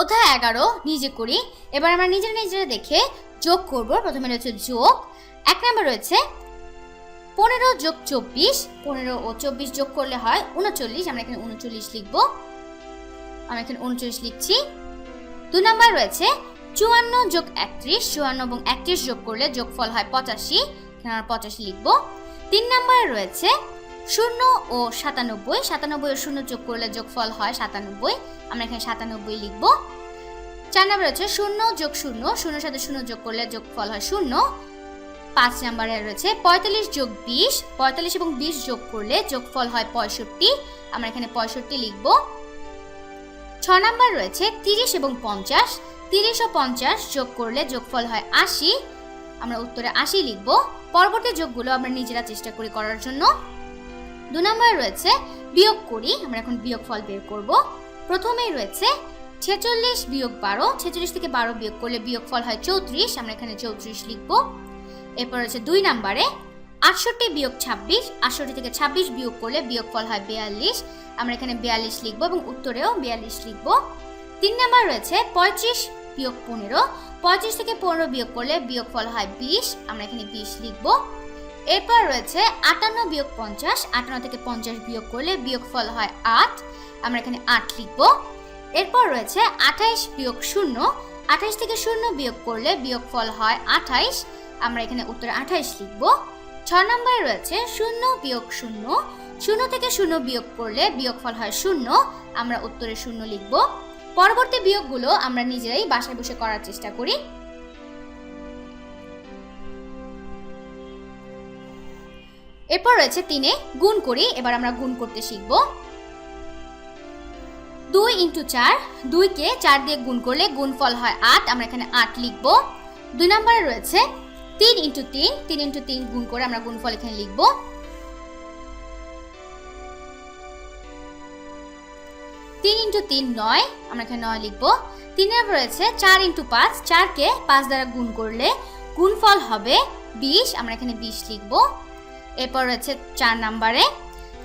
অধ্যায় এগারো, নিজে করি। এবার আমরা নিজেরা নিজেরা দেখে যোগ করব। প্রথমে রয়েছে যোগ। এক নম্বর রয়েছে পনেরো যোগ চব্বিশ। পনেরো ও চব্বিশ যোগ করলে হয় উনচল্লিশ। আমরা এখানে উনচল্লিশ লিখব। আমরা এখানে উনচল্লিশ লিখছি। দু নম্বর রয়েছে চুয়ান্ন যোগ একত্রিশ। চুয়ান্ন এবং একত্রিশ যোগ করলে যোগফল হয় পঁচাশি। এখানে আমরা পঁচাশি লিখব। তিন নম্বরে রয়েছে শূন্য ও সাতানব্বই। সাতানব্বই ও শূন্য যোগ করলে যোগফল হয় সাতানব্বই। আমরা এখানে সাতানব্বই লিখব। চার নম্বর রয়েছে শূন্য যোগ শূন্য। শূন্য সাথে শূন্য যোগ করলে যোগফল হয় শূন্য। পাঁচ নম্বরে রয়েছে পঁয়তাল্লিশ যোগ বিশ। পঁয়তাল্লিশ এবং বিশ যোগ করলে যোগফল হয় পঁয়ষট্টি। আমরা এখানে পঁয়ষট্টি লিখব। ছ নম্বর রয়েছে তিরিশ এবং পঞ্চাশ। তিরিশ ও পঞ্চাশ যোগ করলে যোগফল হয় আশি। আমরা উত্তরে আশি লিখব। পরবর্তী যোগগুলো আমরা নিজেরা চেষ্টা করি করার জন্য। দু নম্বরে রয়েছে বিয়োগ করি আমরা এখন বিয়োগ ফল বের করব। প্রথমেই রয়েছে ছেচল্লিশ বিয়োগ বারো, ছেচল্লিশ থেকে বারো বিয়োগ করলে বিয়োগ ফল হয় চৌত্রিশ, আমরা এখানে চৌত্রিশ লিখব। এরপর রয়েছে দুই নম্বরে আটষট্টি বিয়োগ ছাব্বিশ, আটষট্টি থেকে ছাব্বিশ বিয়োগ করলে বিয়োগ ফল হয় বিয়াল্লিশ, আমরা এখানে বিয়াল্লিশ লিখব এবং উত্তরেও বিয়াল্লিশ লিখব। তিন নম্বর রয়েছে পঁয়ত্রিশ বিয়োগ পনেরো, পঁয়ত্রিশ থেকে পনেরো বিয়োগ করলে বিয়োগ ফল হয় বিশ, আমরা এখানে বিশ লিখব। এরপর রয়েছে আটান্ন বিয়োগ পঞ্চাশ, আটান্ন থেকে পঞ্চাশ বিয়োগ করলে বিয়োগ ফল হয় আট। আমরা এখানে আট লিখব। এরপর রয়েছে আঠাইশ বিয়োগ শূন্য, আঠাইশ থেকে শূন্য বিয়োগ করলে বিয়োগ ফল হয় আঠাইশ। আমরা এখানে উত্তরে আঠাইশ লিখব। ছ নম্বরে রয়েছে শূন্য বিয়োগ শূন্য শূন্য থেকে শূন্য বিয়োগ করলে বিয়োগ ফল হয় শূন্য, আমরা উত্তরে শূন্য লিখব। পরবর্তী বিয়োগগুলো আমরা নিজেরাই বাসায় বসে করার চেষ্টা করি। এরপর রয়েছে তিনে গুণ করি, এবার আমরা গুণ করতে শিখব। দুই ইন্টু চার, দুইকে চার দিয়ে গুণ করলে গুণফল হয় আট, আমরা এখানে আট লিখব। দুই নম্বরে রয়েছে তিন ইন্টু তিন তিন ইন্টু তিন গুণ করে আমরা গুণফল এখানে লিখব। তিন ইন্টু তিন নয়, আমরা এখানে নয় লিখব। তিনের রয়েছে চার ইন্টু পাঁচ, চারকে পাঁচ দ্বারা গুণ করলে গুণফল হবে বিশ, আমরা এখানে বিশ লিখব। এরপর রয়েছে চার নাম্বারে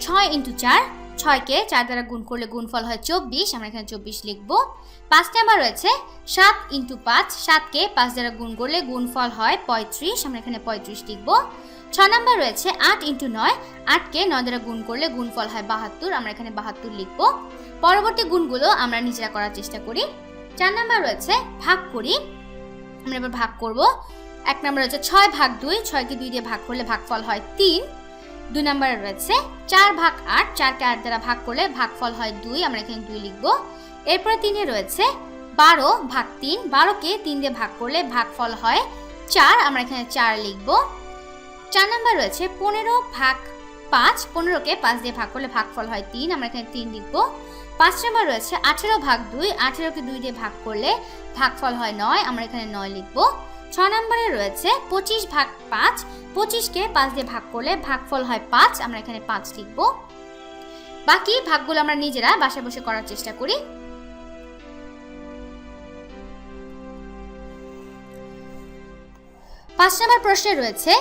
ছয় ইন্টু চার, ছয়কে চার দ্বারা গুণ করলে গুণফল হয় চব্বিশ, আমরা এখানে চব্বিশ লিখব। পাঁচ নাম্বার রয়েছে সাত ইন্টু পাঁচ, সাতকে পাঁচ দ্বারা গুণ করলে গুণফল হয় পঁয়ত্রিশ, আমরা এখানে পঁয়ত্রিশ লিখব। ছ নাম্বার রয়েছে আট ইন্টু নয়, আটকে নয় দ্বারা গুণ করলে গুণফল হয় বাহাত্তর, আমরা এখানে বাহাত্তর লিখব। পরবর্তী গুণগুলো আমরা নিজেরা করার চেষ্টা করি। চার নাম্বার রয়েছে ভাগ করি, আমরা এবার ভাগ করব। এক নম্বর রয়েছে ছয় ভাগ দুই, ছয়কে দুই দিয়ে ভাগ করলে ভাগফল হয় তিন। দুই নম্বরে রয়েছে চার ভাগ আট, চারকে আট দ্বারা ভাগ করলে ভাগফল হয় দুই, আমরা এখানে দুই লিখব। এরপরে তিনে রয়েছে বারো ভাগ তিন, বারোকে তিন দিয়ে ভাগ করলে ভাগফল হয় চার, আমরা এখানে চার লিখব। চার নম্বর রয়েছে পনেরো ভাগ পাঁচ, পনেরোকে পাঁচ দিয়ে ভাগ করলে ভাগফল হয় তিন, আমরা এখানে তিন লিখব। পাঁচ নম্বর রয়েছে আঠেরো ভাগ দুই, আঠেরোকে দুই দিয়ে ভাগ করলে ভাগফল হয় নয়, আমরা এখানে নয় লিখব। ছ নম্বরে রয়েছে পঁচিশ ভাগ পাঁচ, পঁচিশকে পাঁচ দিয়ে ভাগ করলে ভাগফল হয় পাঁচ, আমরা এখানে পাঁচ লিখব। বাকি ভাগগুলো আমরা নিজেরা বাসায় বসে করার চেষ্টা করি। পাঁচ নম্বর প্রশ্নে রয়েছে,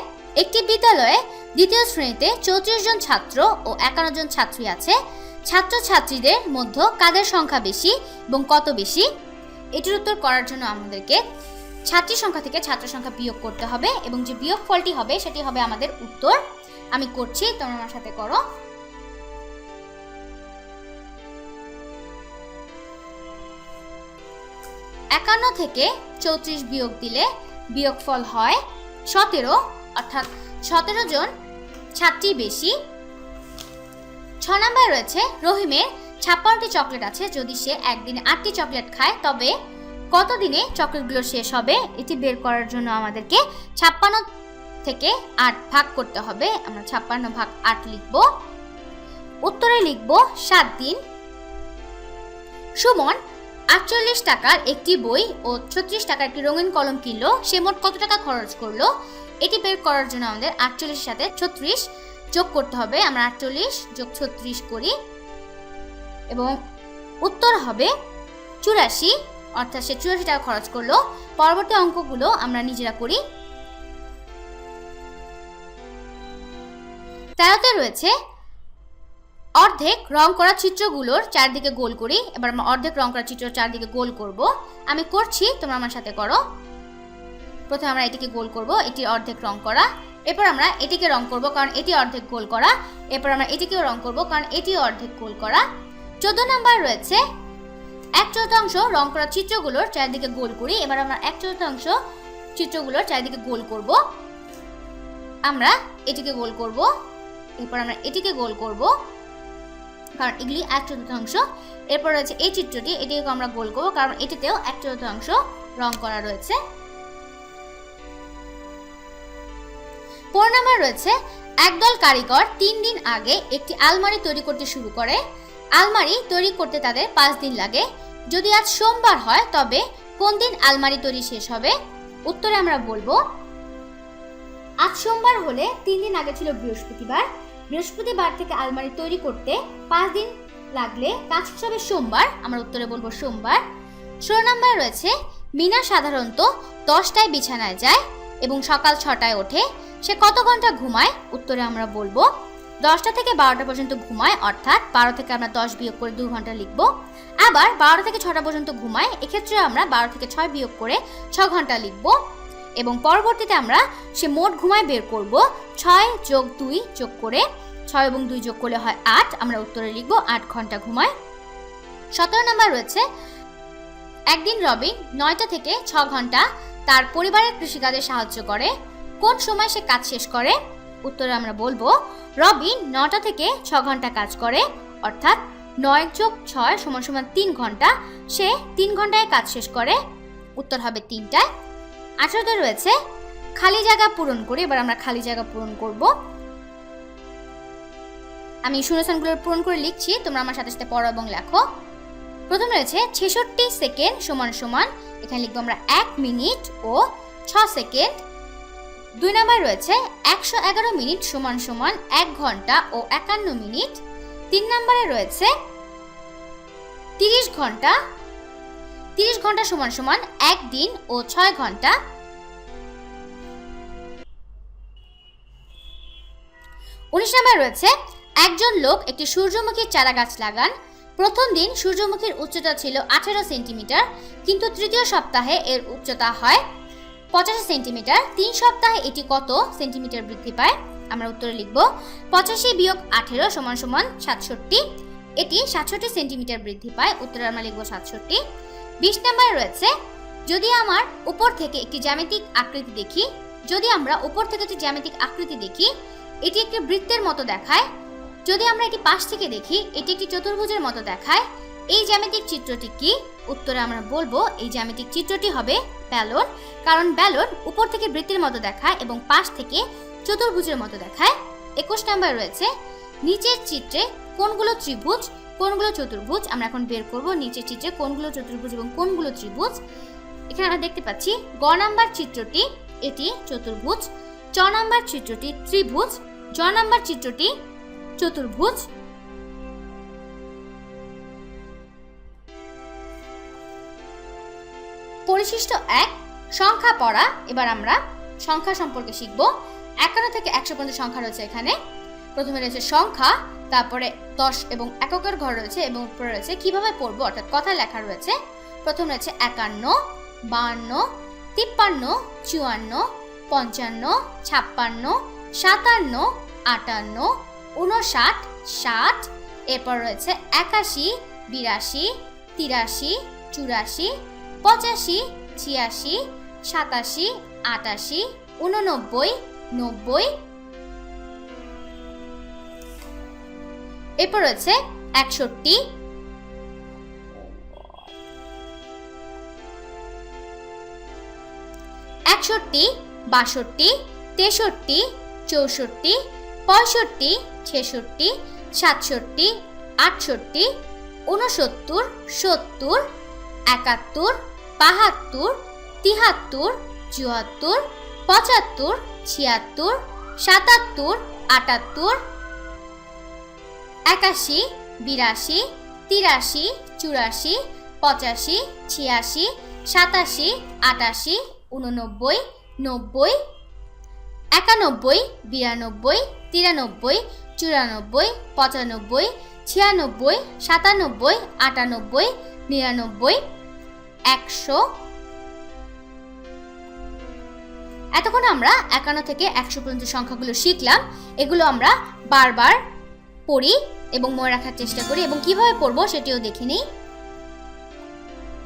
একটি বিদ্যালয়ে দ্বিতীয় শ্রেণীতে চৌত্রিশ জন ছাত্র ও একান্ন জন ছাত্রী আছে। ছাত্র ছাত্রীদের মধ্যে কাদের সংখ্যা বেশি এবং কত বেশি? এটির উত্তর করার জন্য আমাদেরকে ছাত্রী সংখ্যা থেকে ছাত্র সংখ্যা বিয়োগ করতে হবে এবং যে বিয়োগ ফলটি হবে, সেটি হবে আমাদের উত্তর। আমি করছি, তোমরা আমার সাথে করো। একান্ন থেকে চৌত্রিশ বিয়োগ দিলে বিয়োগফল হয় সতেরো, অর্থাৎ সতেরো জন ছাত্রী বেশি। ছ নাম্বার রয়েছে রহিমের ছাপ্পান্নটি চকলেট আছে, যদি সে একদিনে আটটি চকলেট খায়, তবে কতদিনে চকলেটগুলো শেষ হবে, এটি বের করার জন্য আমাদেরকে ছাপ্পান্ন থেকে আট ভাগ করতে হবে। আমরা ছাপ্পান্ন ভাগ আট লিখব। উত্তরে লিখব, সাত দিন। সুমন, আটচল্লিশ টাকার একটি বই ও ছত্রিশ টাকার একটি রঙিন কলম কিনলো। সে মোট কত টাকা খরচ করল? এটি বের করার জন্য আমাদের আটচল্লিশ সাথে ছত্রিশ যোগ করতে হবে। আমরা আটচল্লিশ যোগ ছত্রিশ করি এবং উত্তর হবে চুরাশি। অর্থাৎ সে চুরাশি টাকা খরচ করল। পরবর্তী অঙ্কগুলো আমরা নিজেরা করি। তেরোতে রয়েছে, অর্ধেক রং করা চিত্রগুলোর চারদিকে গোল করি। এবার আমরা অর্ধেক রং করা চিত্র চারদিকে গোল করব। আমি করছি, তোমরা আমার সাথে করো। প্রথমে আমরা এটিকে গোল করব, এটি অর্ধেক রং করা। এরপর আমরা এটিকে রং করব, কারণ এটি অর্ধেক গোল করা। এরপর আমরা এটিকেও রং করব, কারণ এটি অর্ধেক গোল করা। চোদ্দ নাম্বার রয়েছে এক চতুর্থাংশ রং করা চিত্রগুলোর চারিদিকে গোল করি। এবার আমরা এক চতুর্থাংশ চিত্রগুলোর চারিদিকে গোল করব। আমরা এটিকে গোল করব। এরপর আমরা এটিকে গোল করব। কারণ এগুলি এক চতুর্থাংশ। এরপর রয়েছে এই চিত্রটি, এটিকে আমরা গোল করব কারণ এটিতেও এক চতুর্থাংশ রং করা রয়েছে। পনেরো নাম্বার রয়েছে, একদল কারিগর তিন দিন আগে একটি আলমারি তৈরি করতে শুরু করে। আলমারি তৈরি করতে তাদের পাঁচ দিন লাগে। যদি আজ সোমবার হয়, তবে কোন দিন আলমারি তৈরি শেষ হবে? উত্তরে আমরা বলব, আজ সোমবার হলে তিন দিন আগে ছিল বৃহস্পতিবার। বৃহস্পতিবার থেকে আলমারি তৈরি করতে পাঁচ দিন লাগলে কাজ হবে সোমবার। আমরা উত্তরে বলব সোমবার। ষোলো নম্বরে রয়েছে, মিনা সাধারণত দশটায় বিছানায় যায় এবং সকাল ছটায় ওঠে। সে কত ঘণ্টা ঘুমায়? উত্তরে আমরা বলব দশটা থেকে বারোটা পর্যন্ত ঘুমায়, অর্থাৎ বারো থেকে আমরা দশ বিয়োগ করে দু ঘণ্টা লিখব। আবার বারো থেকে ছটা পর্যন্ত ঘুমায়, এক্ষেত্রে আমরা বারো থেকে ছয় বিয়োগ করে ছ ঘণ্টা লিখব। এবং পরবর্তীতে আমরা সে মোট ঘুমায় বের করব, ছয় যোগ দুই যোগ করে, ছয় এবং দুই যোগ করলে হয় আট, আমরা উত্তরে লিখব আট ঘণ্টা ঘুমায়। সতেরো নম্বর রয়েছে, একদিন রবিন নয়টা থেকে ছ ঘণ্টা তার পরিবারের কৃষিকাজে সাহায্য করে, কোন সময় সে কাজ শেষ করে? উত্তরে আমরা বলব, রবিন নটা থেকে ছ ঘণ্টা কাজ করে, অর্থাৎ নয় যোগ ছয় সমান সমান তিন ঘণ্টা। সে তিন ঘন্টায় কাজ শেষ করে। উত্তর হবে তিনটায়। আঠারোতে রয়েছে, খালি জায়গা পূরণ করে, এবার আমরা খালি জায়গা পূরণ করব। আমি শূন্যস্থানগুলো পূরণ করে লিখছি, তোমরা আমার সাথে সাথে পড়ো এবং লেখো। প্রথম রয়েছে, ছেষট্টি সেকেন্ড সমান সমান, এখানে লিখব আমরা এক মিনিট ও ছ সেকেন্ড। দুই নাম্বার রয়েছে, একশো এগারো মিনিট সমান সমান এক ঘণ্টা ও একান্ন মিনিট। তিন নম্বরে রয়েছে, তিরিশ ঘণ্টা তিরিশ ঘণ্টা সমান সমান এক দিন ও ছয় ঘণ্টা। উনিশ নম্বরে রয়েছে, একজন লোক একটি সূর্যমুখীর চারা গাছ লাগান। প্রথম দিন সূর্যমুখীর উচ্চতা ছিল আঠেরো সেন্টিমিটার, কিন্তু তৃতীয় সপ্তাহে এর উচ্চতা হয় পঁচাশি সেন্টিমিটার, তিন সপ্তাহে এটি কত সেন্টিমিটার বৃদ্ধি পায়? আমরা উত্তরে লিখব, পঁচাশি বিয়োগ আঠেরো সমান সমান সাতষট্টি। এটি সাতষট্টি সেন্টিমিটার বৃদ্ধি পায়, উত্তরে আমরা লিখব সাতষট্টি। বিশ নম্বরে রয়েছে, যদি আমার উপর থেকে একটি জ্যামিতিক আকৃতি দেখি, যদি আমরা উপর থেকে একটি জ্যামিতিক আকৃতি দেখি, এটি একটি বৃত্তের মতো দেখায়। যদি আমরা এটি পাশ থেকে দেখি, এটি একটি চতুর্ভুজের মতো দেখায়। এই জ্যামিতিক চিত্রটি কি? উত্তরে আমরা বলব, এই জ্যামিতিক চিত্রটি হবে ব্যালন কারণ ব্যালন উপর থেকে বৃত্তির মতো দেখায় এবং পাশ থেকে চতুর্ভুজের মতো দেখায়। একুশ নাম্বার রয়েছে, নিচের চিত্রে কোনগুলো ত্রিভুজ কোনগুলো চতুর্ভুজ। আমরা এখন বের করব নিচের চিত্রে কোনগুলো চতুর্ভুজ এবং কোনগুলো ত্রিভুজ। এখানে আমরা দেখতে পাচ্ছি, গ নাম্বার চিত্রটি এটি চতুর্ভুজ, চ নাম্বার চিত্রটি ত্রিভুজ, জ নাম্বার চিত্রটি চতুর্ভুজ। পরিশিষ্ট এক সংখ্যা পড়া, এবার আমরা সংখ্যা সম্পর্কে শিখব। একান্ন থেকে একশো পর্যন্ত সংখ্যা রয়েছে এখানে। প্রথমে রয়েছে সংখ্যা, তারপরে দশ এবং এককের ঘর রয়েছে এবং উপরে রয়েছে কীভাবে পড়ব, অর্থাৎ কথা লেখা রয়েছে। প্রথম রয়েছে একান্ন বাহান্ন তিপ্পান্ন, চুয়ান্ন, পঞ্চান্ন, ছাপ্পান্ন, সাতান্ন, আটান্ন উনষাট ষাট, এরপর রয়েছে একাশি, বিরাশি, তিরাশি, চুরাশি, পঁচাশি, ছিয়াশি সাতাশি, আটাশি উননব্বই নব্বই। এরপর রয়েছে একষট্টি। একষট্টি, বাষট্টি, তেষট্টি, চৌষট্টি, পঁয়ষট্টি, ছেষট্টি, সাতষট্টি, আটষট্টি, ঊনসত্তর, সত্তর, একাত্তর, বাহাত্তর তিহাত্তর, চুয়াত্তর, পঁচাত্তর, ছিয়াত্তর, সাতাত্তর, আটাত্তর, একাশি, বিরাশি, তিরাশি, চুরাশি, পঁচাশি, ছিয়াশি, সাতাশি, আটাশি উননব্বই নব্বই, একানব্বই, বিরানব্বই, তিরানব্বই, চুরানব্বই, পঁচানব্বই, ছিয়ানব্বই, সাতানব্বই, আটানব্বই, নিরানব্বই, একশো এতক্ষণ আমরা একান্ন থেকে একশো পর্যন্ত সংখ্যাগুলো শিখলাম। এগুলো আমরা বারবার পড়ি এবং মনে রাখার চেষ্টা করি এবং কীভাবে পড়ব সেটিও দেখে নিই।